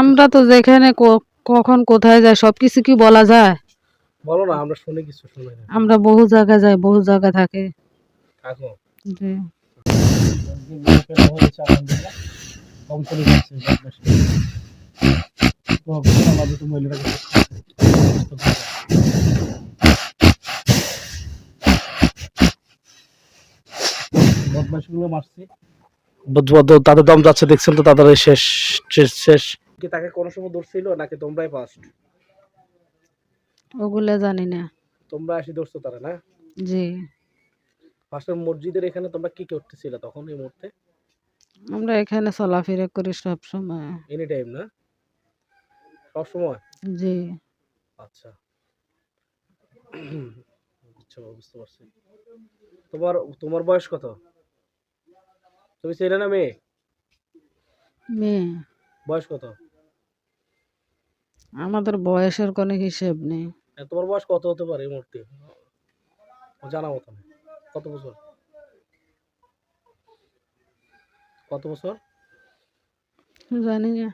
আমরা তো যেখানে কখন কোথায় যাই সবকিছু কি বলা যায়? বলো না আমরা শুনে কিছু শুনে আমরা বহু জায়গায় যাই বহু জায়গায় থাকে। বদমাশিগুলো মারছি। তাদের দম যাচ্ছে দেখছেন তো তাদের শেষ শেষ। কি তাকে কোনো সময় ধরছিল নাকি তোমরাই ফার্স্ট ওগুলো জানি না। তোমরা আসি ধরছো তারা না? জি। পাশের মসজিদের এখানে তোমরা কি করতেছিল তখন এই মুহূর্তে? আমরা এখানে চলাফেরা করি সব সময়। এনি টাইম না? সব সময়? জি। আচ্ছা। আচ্ছা বুঝতে পারছি। তোমার তোমার বয়স কত? তুমি ছেলে না মেয়ে? মেয়ে। বয়স কত? আমাদের বয়সের কোনো হিসেব নেই। তোমার বয়স কত হতে পারে এই মুহূর্তে? জানা মতো কত বছর? কত বছর? জানি না।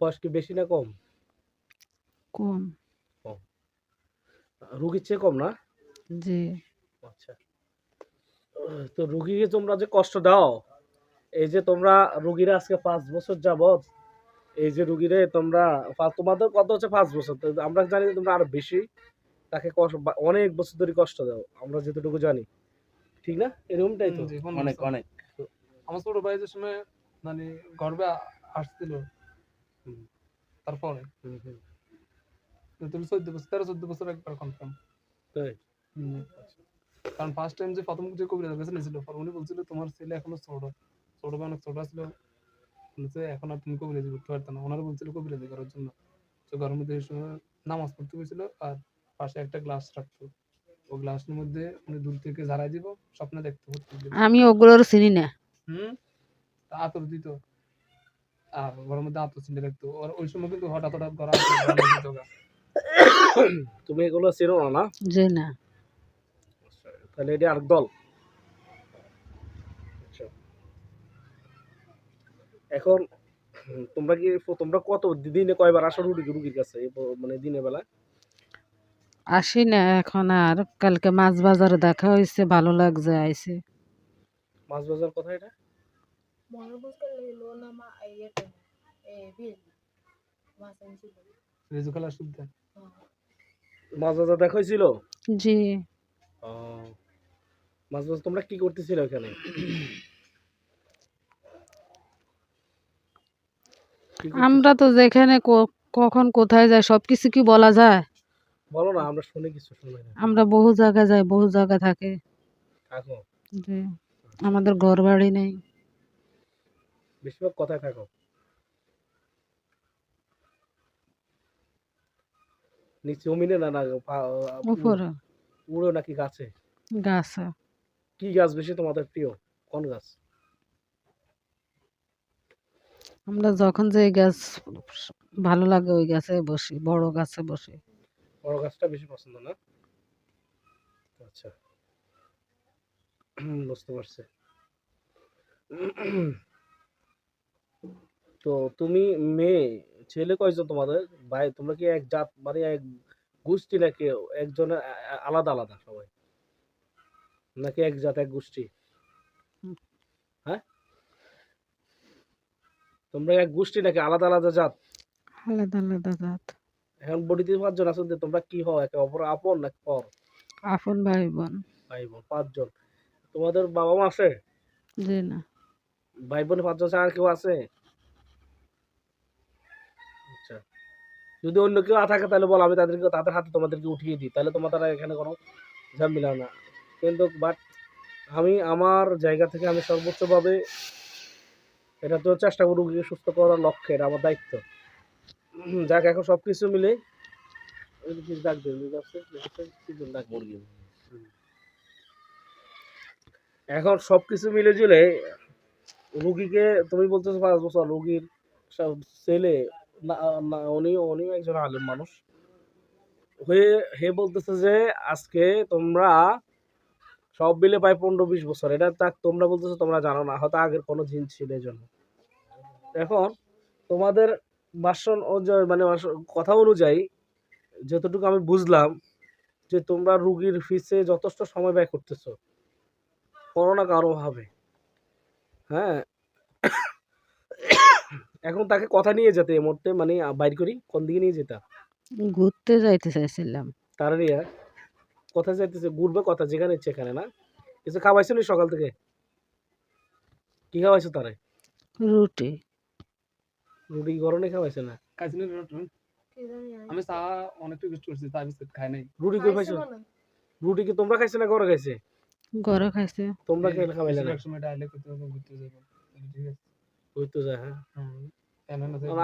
বয়স কি বেশি না কম? কম। রুগীর চেয়ে কম না? জি। আচ্ছা। তো রুগীকে তোমরা যে কষ্ট দাও এই যে তোমরা রুগীরা আজকে পাঁচ বছর যাবত এই যে রুগীরে তোমরা তোমাদের কত হচ্ছে পাঁচ বছর। আমরা জানি তোমরা আরও বেশি তাকে কষ্ট অনেক বছর ধরে কষ্ট দাও আমরা যতটুকু জানি। ঠিক না? এরকমটাই তো। অনেক অনেক। আমার ছোট ভাই যে সময় মানে গর্বে আসছিল তারপরে। হুম, হুম। তুমি চোদ্দ বছর তেরো চোদ্দ বছর একবার কনফার্ম তাই? কারণ ফার্স্ট টাইম যে প্রথম যে কবিরাজের কাছে নিয়েছিল উনি বলছিল তোমার ছেলে এখনও ছোট। ছোট ভাই অনেক ছোট ছিল বলছে এখন আর তুমি কবিরাজি করতে পারতো না। ওনারা বলছিল কবিরাজি করার জন্য। তো ঘরের মধ্যে নামাজ পড়তে হয়েছিল আর পাশে একটা গ্লাস রাখতো। ও গ্লাসের মধ্যে উনি দূর থেকে ঝাড়াই দিব স্বপ্নে দেখতে হতো আমি ওগুলোর চিনি না। হুম? আতর দিত। আর ঘরের মধ্যে আতর চিনে রাখতো। আর ওই সময় কিন্তু হঠাৎ হঠাৎ ঘর দিত তুমি এগুলো চেনো না না? জি না। তাহলে এটা আর দল আচ্ছা। এখন তোমরা কি তোমরা কত দিনে কয়বার আসো রুগী রুগীর কাছে? মানে দিনের বেলা? আসি না এখন আর। কালকে মাছ বাজারে দেখা হয়েছে ভালো লাগছে আইসে মাছ বাজার কথা এটা? সুবিধা মাছ বাজার দেখা হয়েছিল? জি। ও, মাছ বাজার তোমরা কি করতেছিলে ওখানে কি করতে- আমরা তো যেখানে কখন কোথায় যাই সবকিছু কি বলা যায়? বলো না আমরা শুনে কিছু শুনে না। আমরা বহু জায়গায় যাই বহু জায়গায় থাকি। জি আমাদের ঘর বাড়ি নেই। বেশিরভাগ কথায় থাকো। নিচে জমিনে না না উপরে। উড়ো নাকি গাছে? গাছ। কি গাছ বেশি তোমাদের প্রিয়? কোন গাছ? আমরা যখন যে গাছ ভালো লাগে ওই গাছে বসি, বড় গাছে বসি। বড় গাছটা বেশি পছন্দ না? আচ্ছা। বুঝতে পারছি। তো তুমি মেয়ে, ছেলে কয়জন তোমাদের? ভাই, তোমরা কি এক জাত মানে এক গোষ্ঠী নাকি একজনের আলাদা আলাদা সবাই? নাকি এক জাত, এক গোষ্ঠী হুম। হ্যাঁ তোমরা এক গোষ্ঠী নাকি? আলাদা আলাদা জাত? আলাদা আলাদা জাত। এখন বডিতে পাঁচজন আছো যে তোমরা কি হও? একে অপর আপন নাকি পর? আপন ভাই বোন ভাই বোন পাঁচজন। তোমাদের বাবা মা আছে? জি না। ভাই বোন পাঁচজন ছাড়া আর কেউ আছে? আচ্ছা। যদি অন্য কেউ থাকে তাহলে বলো আমি তাদেরকে তাদের হাতে তোমাদেরকে উঠিয়ে দিই। তাহলে তোমাদের এখানে কোনো ঝামেলা না। কিন্তু বাট আমি আমার জায়গা থেকে আমি সর্বোচ্চভাবে এটা তো চেষ্টা করি রুগীকে সুস্থ করার লক্ষ্যে এটা আমার দায়িত্ব। যাক এখন সব কিছু মিলে এখন সব কিছু মিলে জুলে রুগীকে তুমি বলতেছো পাঁচ বছর রুগীর ছেলে না উনি উনিও একজন আলেম মানুষ। হয়ে হে বলতেছে যে আজকে তোমরা সব মিলে প্রায় পনেরো বিশ বছর। এটা তাক তোমরা বলতেছো তোমরা জানো না হয়তো আগের কোনো জিন ছিল এই জন্য এখন তোমাদের ভাষণ মানে কথা অনুযায়ী যতটুকু আমি বুঝলাম যে তোমরা রুগীর ফিসে যথেষ্ট সময় ব্যয় করতেছ। কোনো না কারও ভাবে। হ্যাঁ? এখন তাকে কথা নিয়ে যেতে এই মুহূর্তে মানে বাইর করি কোন দিকে নিয়ে যেতা? ঘুরতে যাইতে চাইছিলাম। তারা নিয়ে কোথায় যাইতেছে ঘুরবে কথা যেখানে ইচ্ছে এখানে না? কিছু খাওয়াইছো নি সকাল থেকে? কি খাওয়াইছো তারে? রুটি। রুটি গরমে খাওয়াইছে না? খাইছি না আমি চা অনেক রিকোয়েস্ট করছি চা বিস্কুট খাই নাই। রুটি কই পাইছো রুটি কি তোমরা খাইছো না ঘরে খাইছে? গরম খাইছে। তোমরা কে খাওয়াইলে না? সময় ডাইলে করতে হবে ঘুরতে যাব। ঠিক আছে। ওই তো যায় হ্যাঁ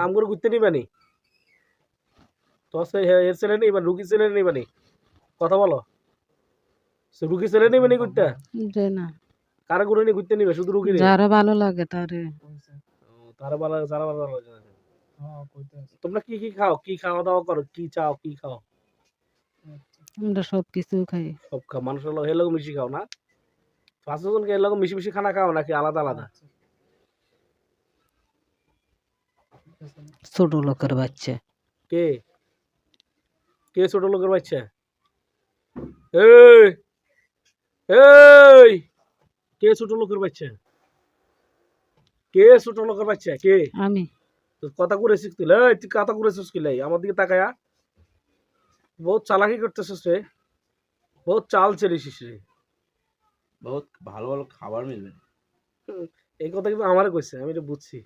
আমগুলো ঘুরতে নিবানি তো সে এর ছেলে নিবা রুগী ছেলে নিবানি কথা বলো। সে রুগী ছেলে নিবানি ঘুরতে? যে না। কারা ঘুরে নিয়ে ঘুরতে নিবে শুধু রুগী নিয়ে যারা ভালো লাগে তারে। তারা ভালো তারা ভালো লাগে। হ্যাঁ তোমরা কি কি খাও? কি খাওয়া দাওয়া করো? কি চাও কি খাও? আমরা সব কিছু খাই। সব খাও। মানুষের লোক এর মিশি খাও না? পাঁচজনকে এর লোক মিশি মিশি খানা খাও নাকি আলাদা আলাদা? আচ্ছা। ছোট লোকের বাচ্চা। কে? কে ছোট লোকের বাচ্চা? এই! এই! কে ছোট লোকের বাচ্চা? কে ছোট লোকের বাচ্চা? কে? আমি। কথা করে শিখছিল এই তুই কথা করে শিখছিল আমার দিকে তাকায়া। বহুত চালাকি করতেছিস রে। বহুত চাল চেলিছিস রে। বহুত ভালো ভালো খাবার মিলবে। এই কথা কিন্তু আমারে কইছে আমি এটা বুঝছি।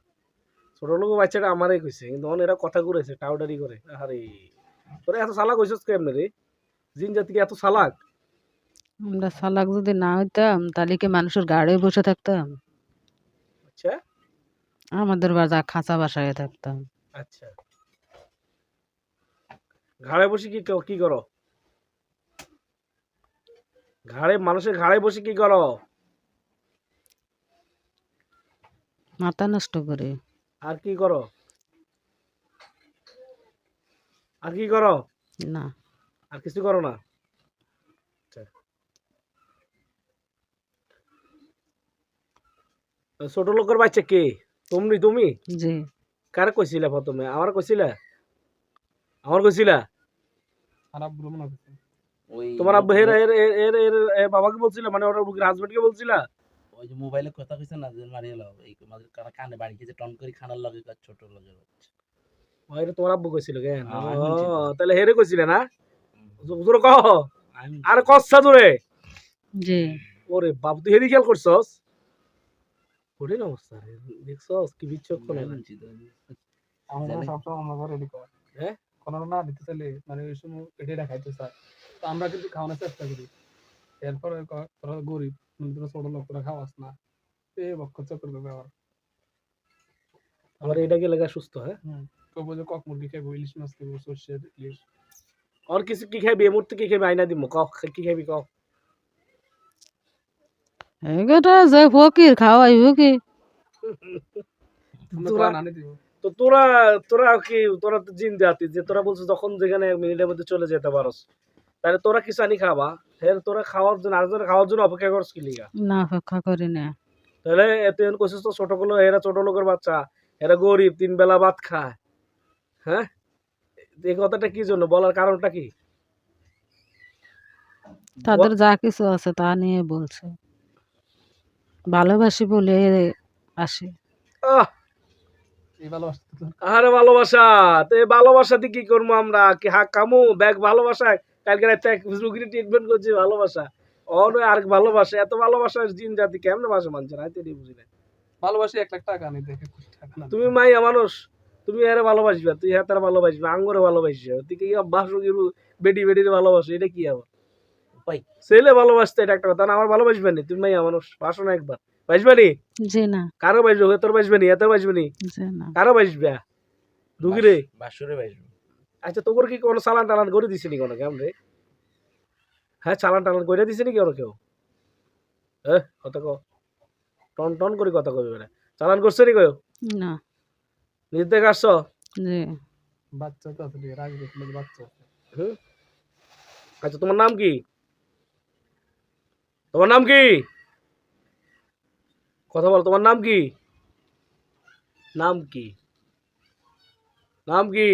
ছোট লোক বাচ্চাটা আমারই কইছে কিন্তু অন এরা কথা করেছে টাউডারি করে। আরে তোরা এত চালাক হইছিস কেমনে রে? জিন জাতি কি এত চালাক? আমরা সালাক যদি না হইতাম তাহলে কি মানুষের গাড়ি বসে থাকতাম? আচ্ছা। আমাদের বাজা খাঁচা বাসায় থাকতাম। আচ্ছা। ঘাড়ে বসে কি কি করো? ঘাড়ে মানুষের ঘাড়ে বসে কি করো? মাথা নষ্ট করে। আর কি করো? আর কি করো? না। আর কিছু করো না? আচ্ছা। ছোট লোকের বাচ্চা কে? তুমি তুমি? জি। কারে কইছিলা প্রথমে আমার কইছিলা আমার কইছিলা ওই তোমার আব্বু এর এর এর এর বাবাকে বলছিলা মানে ওর রুগীর হাজবেন্ডকে বলছিলা? ওই যে মোবাইলে কথা কইছে না যে মারি এলো এই মাঝে কারা কানে বাড়ি গেছে টন করে খানার লগে কাজ ছোট লগে ও এটা তোমার আব্বু কইছিল কেন তাহলে হেরে কইছিলে না? জোরে কহ আরে কচ্ছা জোরে জি। ওরে বাপ তুই হেরি খেয়াল করছস কঠিন অবস্থা রে। দেখছস কি তো। আমরা সবসময় আমরা রেডি কর। হ্যাঁ? কোনো না দিতে চাইলে মানে ওই সময় এটি দেখাইতে চায় তো আমরা কিন্তু খাওয়ানোর চেষ্টা করি। এরপরে তোরা গরিব মানে তোরা ছোট লোক তোরা খাওয়াস না। এ বক্ষ চক্কর করবে আবার আমার এটা কি লাগা সুস্থ হ্যাঁ? কবো যে কক মুরগি খাইবো ইলিশ মাছ খাইবো সর্ষের ইলিশ। আর কিছু কি খাবি এই কি খাবি আইনা দিমু। কখ কি খাবি কখ এগাটা যে ফকির খাওয়াইব কি তো তোরা তোরা কি তোরা তো জিন জাতি যে তোরা বলছিস যখন যেখানে এক মিনিটের মধ্যে চলে যেতে পারস। তাহলে তোরা কিছু আনি খাবা? হ্যাঁ তোরা খাওয়ার জন্য আরেকজনের খাওয়ার জন্য অপেক্ষা করস কি লিগা? না অপেক্ষা করি না। তাহলে এত কোশিস তো ছোটগুলো এরা ছোট লোকের বাচ্চা এরা গরিব তিন বেলা ভাত খায়। হ্যাঁ? এই কথাটা কি জন্য? বলার কারণটা কি? তাদের যা কিছু আছে তা নিয়ে বলছে। ভালোবাসি বলে আসে। আরে ভালোবাসা তো এই ভালোবাসাতে কি করব আমরা? কি হাক কামু ব্যাগ ভালোবাসায়? কালকে রাতে রুগীর ট্রিটমেন্ট করছি ভালোবাসা। অন আর ভালোবাসা এত ভালোবাসা জিন জাতি কেমনে বাসা মানছে? না এটাই বুঝি না ভালোবাসি এক লাখ টাকা আনি দেখে তুমি মাইয়া মানুষ তুমি এর ভালোবাসবা তুই হ্যাঁ তারা ভালোবাসবা আঙ্গুরে ভালোবাসবা তুই কি অভ্যাস রুগীর বেডি বেডির ভালোবাসো এটা কি আবার? উপায় ছেলে ভালোবাসতে এটা একটা কথা। না আমার ভালোবাসবে নি। তুমি মাইয়া মানুষ বাসো না একবার। বাসবে নি? যে না। কারও বাসবে তোর বাসবে নি এত বাসবে নি? যে না। কারও বাসবে? রুগীরে বাসুরে বাইসবো আচ্ছা তোর কি কোনো চালান টালান করে দিছে নি কোনো কেমন রে? হ্যাঁ চালান টালান করে দিছে নি কেউ কেউ? হ্যাঁ কথা কো টন টন করে কথা কবি বেড়া চালান করছে নি কেউ? না। নিজে থেকে আসছো? যে বাচ্চা তো আছে রাজি বাচ্চা আচ্ছা তোমার নাম কি? তোমার নাম কি? কথা বল তোমার নাম কি? নাম কি? নাম কি?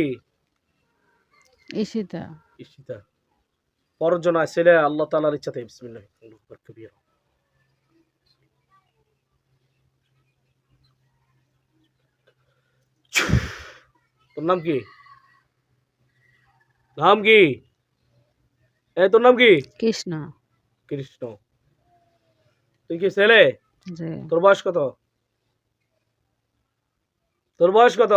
ঈশিতা। ঈশিতা। পরজনা ছেলে আল্লাহ তালার ইচ্ছাতে। বিসমিল্লাহ। কবিরা তোর নাম কি? নাম কি? এই তোর নাম কি? কৃষ্ণ। কৃষ্ণ। তুই কি ছেলে? তোর বয়স কত? তোর বয়স কত?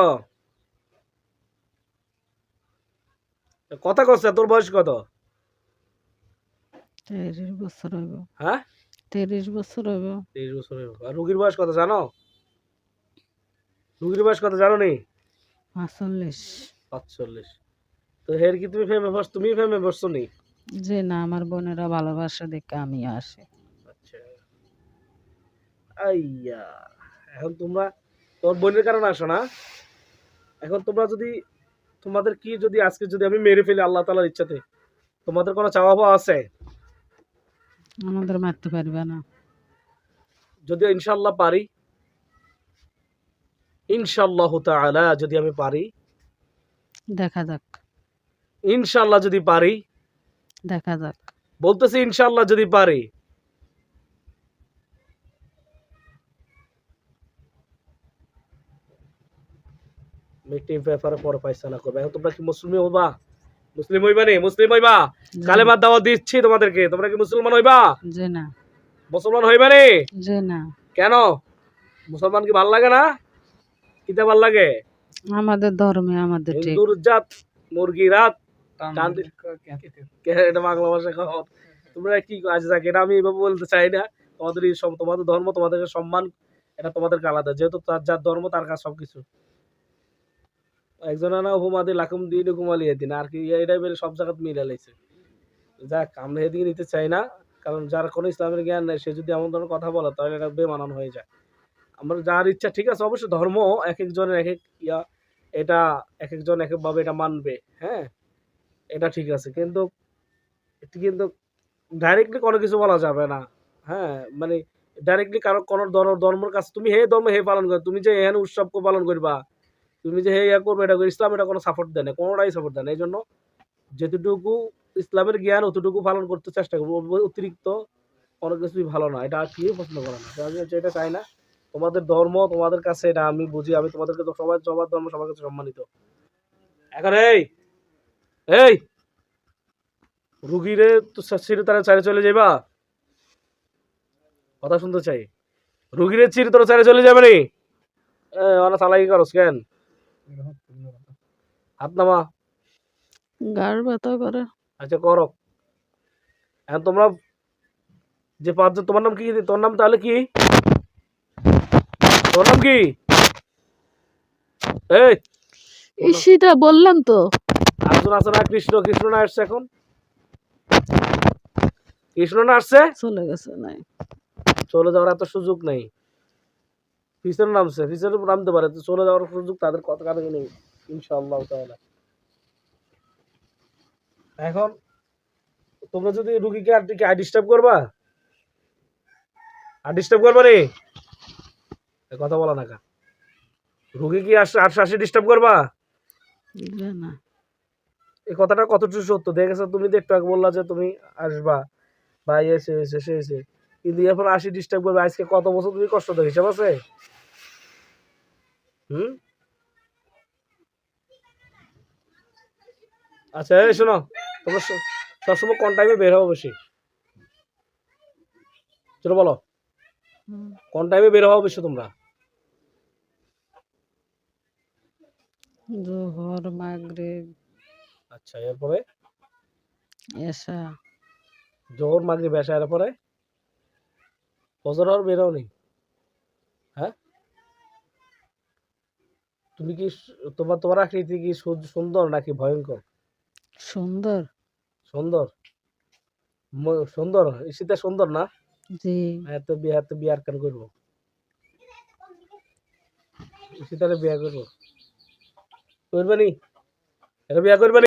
কথা কচ্ছে তোর বয়স কত? তিরিশ বছর হইব। হ্যাঁ? তিরিশ বছর হইব। তেইশ বছর আর রুগীর বয়স কত জানো? রুগীর বয়স কত জানো নি? পাঁচচল্লিশ। পাঁচচল্লিশ। তো হের কি তুমি ফেমে বস তুমি ফেমে বসছো নি? যে না আমার বোনেরা ভালোবাসা দেখে আমি আসি। আইয়া এখন তোমরা তোর বোনের কারণে আসো না। এখন তোমরা যদি তোমাদের কি যদি আজকে যদি আমি মেরে ফেলি আল্লাহ তালার ইচ্ছাতে তোমাদের কোনো চাওয়া পাওয়া আছে? আমাদের মারতে পারবে না। যদি ইনশাল্লাহ পারি। ইনশাল্লাহ তাআলা যদি আমি পারি। দেখা যাক। ইনশাল্লাহ যদি পারি। দেখা যাক। বলতেছি ইনশাল্লাহ যদি পারি। মিটিং পেপারে পরে পাইসালা করবে। এখন তোমরা কি মুসলিম হইবা? মুসলিম হইবা নি? মুসলিম হইবা? কালেমার দাওয়াত দিচ্ছি তোমাদেরকে। তোমরা কি মুসলমান হইবা? যে না। মুসলমান হইবা নি? যে না। কেন? মুসলমান কি ভালো লাগে না? কিতে ভালো লাগে? আমাদের ধর্মে আমাদের ঠিক। হিন্দুর জাত মুরগি রাত এটা বাংলা ভাষা তোমরা কি আজ থাকে এটা আমি এভাবে বলতে চাই না। তোমাদের এই তোমাদের ধর্ম তোমাদেরকে সম্মান এটা তোমাদেরকে আলাদা। যেহেতু তার যার ধর্ম তার কাছে সবকিছু। একজন না হুমাদি লাকুম দিন ঘুমালি দিন আর কি এটাই বের সব জায়গায় মিলে লাইছে যাক, আমরা এদিকে নিতে চাই না, কারণ যার কোনো ইসলামের জ্ঞান নেই, সে যদি এমন ধরনের কথা বলে, তাহলে এটা বেমানান হয়ে যায়। আমরা যার ইচ্ছা, ঠিক আছে, অবশ্যই ধর্ম এক একজনের এক এক ইয়া, এটা এক একজন এক একভাবে এটা মানবে হ্যাঁ? এটা ঠিক আছে, কিন্তু এটি কিন্তু ডাইরেক্টলি কোনো কিছু বলা যাবে না হ্যাঁ? মানে ডাইরেক্টলি কারও কোনো ধর্ম ধর্মের কাছে তুমি হে ধর্ম, হে পালন করো, তুমি যে এখানে উৎসব পালন করবা তুমি যে ইয়া করবে, এটা ইসলাম এটা কোনো সাপোর্ট দেয় না, কোনোটাই সাপোর্ট দেয় না। এই জন্য যেতটুকু ইসলামের জ্ঞান, অতটুকু পালন করতে চেষ্টা করব। অতিরিক্ত কোনো কিছুই ভালো না, এটা কি পছন্দ করে না। আমি হচ্ছে এটা চাই না। তোমাদের ধর্ম, তোমাদের কাছে এটা আমি বুঝি, আমি তোমাদেরকে সবাই, সবার ধর্ম সবার কাছে সম্মানিত। এখন এই এই, রুগীরে তো ছিঁড়ে তারা চারে চলে যাইবা? কথা শুনতে চাই। রুগীরে চির তোরা চারে চলে যাবে নি? অনা চালাকি করস কেন। হাত নামা। গাড় ব্যথা করে। আচ্ছা করো। এখন তোমরা যে পাঁচজন তোমার নাম কি? তোর নাম তাহলে কি? তোর নাম কি? এই ঈশিতা বললাম তো। একজন আছে না কৃষ্ণ কৃষ্ণ না আসছে এখন? কৃষ্ণ না আসছে? চলে গেছে নাই। চলে যাওয়ার এত সুযোগ নেই। পিছনে নামছে পিছনে নামতে পারে তো চলে যাওয়ার সুযোগ তাদের কত কানে নেই? ইনশাআল্লাহ তাআলা। এখন তোমরা যদি রুগীকে আর কি আই ডিস্টার্ব করবা? আর ডিস্টার্ব করবা এ কথা বলা না কা। রুগী কি আসছে আটশো আশি ডিস্টার্ব করবা? না এই কথাটা কতটুকু সত্য? দেখেছ তুমি তো একটু আগে বললা যে তুমি আসবা বা এসে এসে সে এসে কিন্তু এখন আসি ডিস্টার্ব করবে। আজকে কত বছর তুমি কষ্ট দেয় হিসাব আছে? হুম? আচ্ছা এই শোনো তোমরা সবসময় কোন টাইমে বের হব বেশি চলো বলো। কোন টাইমে বের হব বেশি তোমরা। জোহর মাগরিব। আচ্ছা এরপরে? এসা জোহর মাগরি বেশা এরপরে? বছর আর বেরো নি হ্যাঁ? তুমি কি তোমার তোমার আকৃতি কি সুন্দর নাকি ভয়ঙ্কর? সুন্দর। সুন্দর? সুন্দর? শীতে সুন্দর না? জি। এত বিয়ে এত বিয়ার কেন করব? শীতারে বিয়া করব। করবে নি? এটা বিয়া করবে